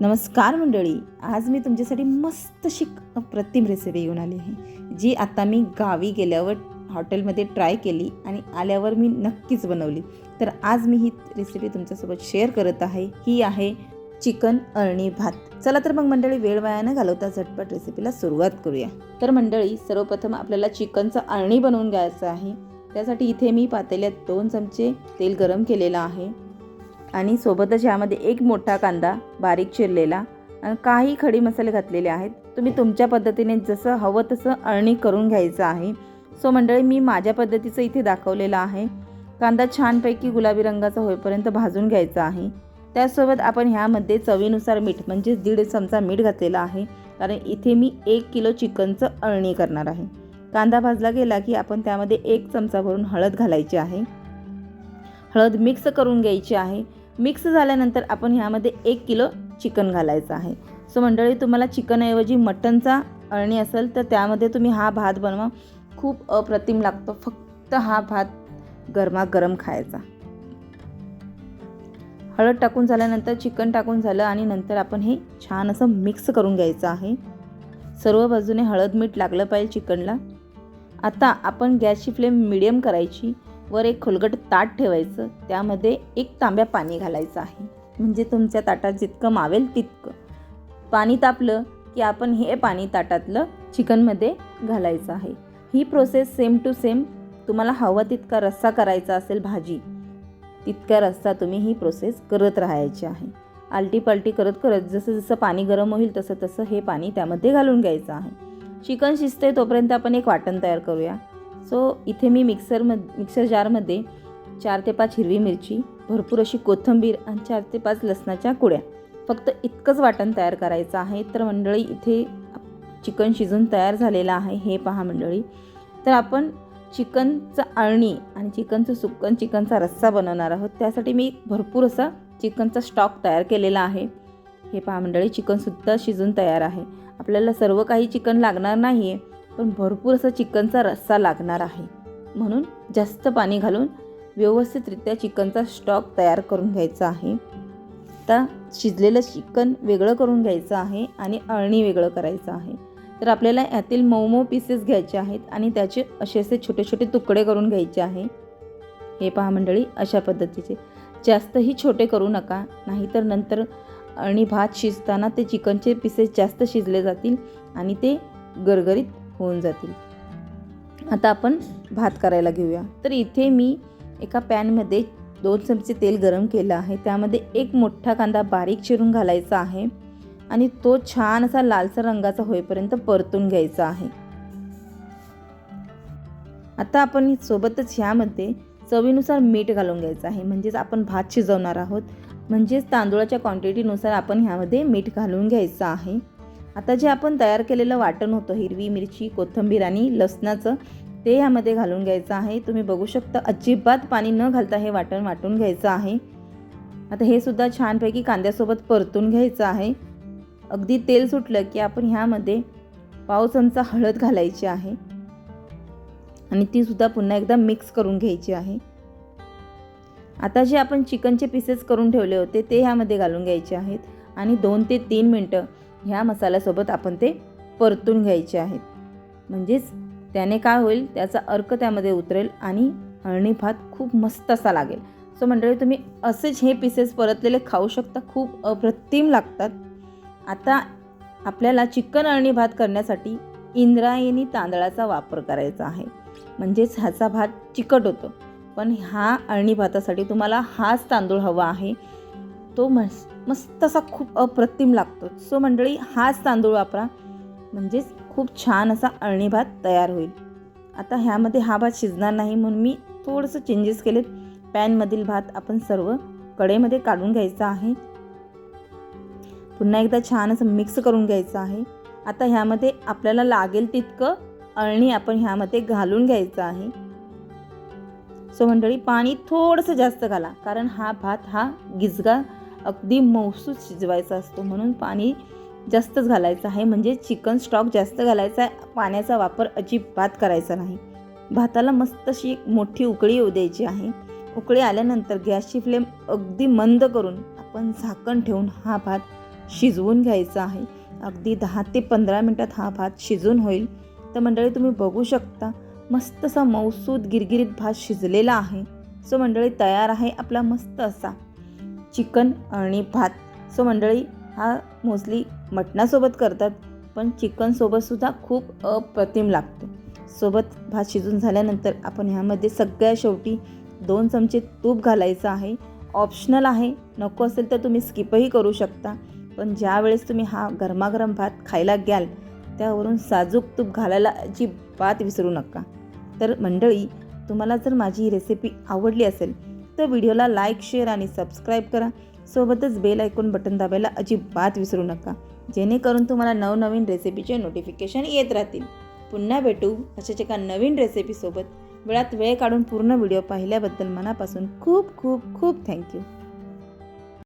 नमस्कार मंडळी. आज मी तुमच्यासाठी मस्त शिक अप्रतिम रेसिपी घेऊन आली आहे. जी आता मी गावी गेल्यावर हॉटेलमध्ये ट्राय केली आणि आल्यावर मी नक्कीच बनवली. तर आज मी ही रेसिपी तुमच्यासोबत शेअर करत आहे. ही आहे चिकन अळणी भात. चला तर मग मंडळी वेळ वाया न घालवता झटपट रेसिपीला सुरुवात करूया. तर मंडळी सर्वप्रथम आपल्याला चिकनचं अळणी बनवून घ्यायचं आहे. त्यासाठी इथे मी पातेल्यात दोन चमचे तेल गरम केलेलं आहे. आणि सोबतच यामध्ये एक मोठा कांदा बारीक चिरलेला आणि काही खडी मसाले घातलेले आहेत. तुम्ही तुमच्या पद्धतीने जसं हवं तसं अळणी करून घ्यायचं आहे. सो मंडळी मी माझ्या पद्धतीचं इथे दाखवलेलं आहे. कांदा छानपैकी गुलाबी रंगाचा होईपर्यंत भाजून घ्यायचा आहे. त्यासोबत आपण ह्यामध्ये चवीनुसार मीठ म्हणजे दीड चमचा मीठ घातलेला आहे. कारण इथे मी एक किलो चिकनचं अळणी करणार आहे. कांदा भाजला गेला की आपण त्यामध्ये एक चमचा भरून हळद घालायची आहे. हळद मिक्स करून घ्यायची आहे. मिक्स झाल्यानंतर आपण ह्यामध्ये एक किलो चिकन घालायचं आहे. सो मंडळी तुम्हाला चिकनऐवजी मटनचा अळणी असेल तर त्यामध्ये तुम्ही हा भात बनवा. खूप अप्रतिम लागतो. फक्त हा भात गरमागरम खायचा. हळद टाकून झाल्यानंतर चिकन टाकून झालं आणि नंतर आपण हे छान असं मिक्स करून घ्यायचं आहे. सर्व बाजूने हळद मीठ लागलं पाहिजे चिकनला. आता आपण गॅसची फ्लेम मिडियम करायची. वर एक खोलगट ताट ठेवायचं. त्यामध्ये एक तांब्या पाणी घालायचं आहे. म्हणजे तुमच्या ताटात जितकं मावेल तितकं. पाणी तापलं की आपण हे पाणी ताटातलं चिकनमध्ये घालायचं आहे. ही प्रोसेस सेम टू सेम तुम्हाला हवा तितका रस्सा करायचा असेल भाजी तितका रस्सा तुम्ही ही प्रोसेस करत राहायची आहे. आलटी पालटी करत करत जसं जसं पाणी गरम होईल तसं तसं हे पाणी त्यामध्ये घालून घ्यायचं आहे. चिकन शिजते तोपर्यंत आपण एक वाटण तयार करूया. सो इथे मी मिक्सर मध मिक्सर जारमध्ये चार ते पाच हिरवी मिरची भरपूर अशी कोथिंबीर आणि चार ते पाच लसणाच्या कुड्या. फक्त इतकंच वाटण तयार करायचं आहे. तर मंडळी इथे चिकन शिजून तयार झालेलं आहे. हे पहा मंडळी. तर आपण चिकनचं अळणी आणि चिकनचं सुकन चिकनचा रस्सा बनवणार आहोत. त्यासाठी मी भरपूर असा चिकनचा स्टॉक तयार केलेला आहे. हे पहा मंडळी चिकनसुद्धा शिजून तयार आहे. आपल्याला सर्व काही चिकन लागणार नाही आहे पण भरपूर असा चिकनचा रस्सा लागणार आहे. म्हणून जास्त पाणी घालून व्यवस्थितरित्या चिकनचा स्टॉक तयार करून घ्यायचा आहे. आता शिजलेलं चिकन वेगळं करून घ्यायचं आहे आणि अळणी वेगळं करायचं आहे. तर आपल्याला यातील मऊ मऊ पीसेस घ्यायचे आहेत आणि त्याचे असे असे छोटे छोटे तुकडे करून घ्यायचे आहे. हे पहा मंडळी अशा पद्धतीचे. जास्तही छोटे करू नका नाहीतर नंतर आणि भात शिजताना ते चिकनचे पीसेस जास्त शिजले जातील आणि ते गरगरीत होऊन जातील. आता आपण भात करायला घेऊया. तर इथे मी एका पॅनमध्ये दोन चमचे तेल गरम केलं आहे. त्यामध्ये एक मोठा कांदा बारीक चिरून घालायचा आहे आणि तो छान असा लालसर रंगाचा होईपर्यंत परतून घ्यायचा आहे. आता आपण सोबतच ह्यामध्ये चवीनुसार मीठ घालून घ्यायचं आहे. म्हणजेच आपण भात शिजवणार आहोत. म्हणजेच तांदूळाच्या क्वांटिटीनुसार आपण ह्यामध्ये मीठ घालून घ्यायचं आहे. आता जे आपण तयार केलेलं वाटण होतं हिरवी मिरची कोथिंबीर आणि लसणाचं ते ह्यामध्ये घालून घ्यायचं आहे. तुम्ही बघू शकता अजिबात पाणी न घालता हे वाटण वाटून घ्यायचं आहे. आता हे सुद्धा छानपैकी कांद्यासोबत परतून घ्यायचं आहे. अगदी तेल सुटलं की आपण ह्यामध्ये पाव चमचा हळद घालायची आहे. आणि ती सुद्धा पुन्हा एकदा मिक्स करून घ्यायची आहे. आता जे आपण चिकनचे पीसेस करून ठेवले होते ते ह्यामध्ये घालून घ्यायचे आहेत. आणि दोन ते तीन मिनटं ह्या मसाल्यासोबत आपण ते परतून घ्यायचे आहेत. म्हणजेच त्याने काय होईल त्याचा अर्क त्यामध्ये उतरेल आणि अळणी भात खूप मस्त असा लागेल. सो मंडळी तुम्ही असेच हे पीसेस परतलेले खाऊ शकता खूप अप्रतिम लागतात. आता आपल्याला चिकन अळणी भात करण्यासाठी इंद्रायणी तांदळाचा वापर करायचा आहे. म्हणजेच ह्याचा भात चिकट होतो. पण ह्या अळणी भातासाठी तुम्हाला हाच तांदूळ हवा आहे. तो मस् मस्त असा खूप अप्रतिम लागतो. सो मंडळी हाच तांदूळ वापरा. म्हणजेच खूप छान असा अळणी भात तयार होईल. आता ह्यामध्ये हा भात शिजणार नाही म्हणून मी थोडंसं चेंजेस केलेत. पॅनमधील भात आपण सर्व कडेमध्ये काढून घ्यायचा आहे. पुन्हा एकदा छान असं मिक्स करून घ्यायचं आहे. आता ह्यामध्ये आपल्याला लागेल तितकं अळणी आपण ह्यामध्ये घालून घ्यायचं आहे. सो मंडळी पाणी थोडंसं जास्त घाला. कारण हा भात हा गिजगा अगदी मौसूद शिजवायचा असतो म्हणून पाणी जास्तच घालायचं आहे. म्हणजे चिकन स्टॉक जास्त घालायचा आहे. पाण्याचा वापर अजिबात करायचा नाही. भाताला मस्त अशी एक मोठी उकळी येऊ द्यायची आहे. उकळी आल्यानंतर गॅसची फ्लेम अगदी मंद करून आपण झाकण ठेवून हा भात शिजवून घ्यायचा आहे. अगदी दहा ते पंधरा मिनटात हा भात शिजून होईल. तर मंडळी तुम्ही बघू शकता मस्त असा मौसूद गिरगिरीत भात शिजलेला आहे. सो मंडळी तयार आहे आपला मस्त असा चिकन आणि भात. सो मंडळी हा मोस्टली मटणासोबत करतात पण चिकनसोबतसुद्धा खूप अप्रतिम लागतो. सोबत भात शिजून झाल्यानंतर आपण ह्यामध्ये सगळ्या शेवटी दोन चमचे तूप घालायचं आहे. ऑप्शनल आहे नको असेल तर तुम्ही स्किपही करू शकता पण ज्यावेळेस तुम्ही हा गरमागरम भात खायला घ्याल त्यावरून साजूक तूप घालायला अजिबात विसरू नका. तर मंडळी तुम्हाला जर माझी ही रेसिपी आवडली असेल तर व्हिडिओला लाईक शेअर आणि सबस्क्राईब करा. सोबतच बेल ऐकून बटन दाबायला अजिबात विसरू नका. जेणेकरून तुम्हाला नवनवीन रेसिपीचे नोटिफिकेशन येत राहतील. पुन्हा भेटू अशाच एका नवीन रेसिपीसोबत वेळात वेळ काढून पूर्ण व्हिडिओ पाहिल्याबद्दल मनापासून खूप खूप खूप थँक्यू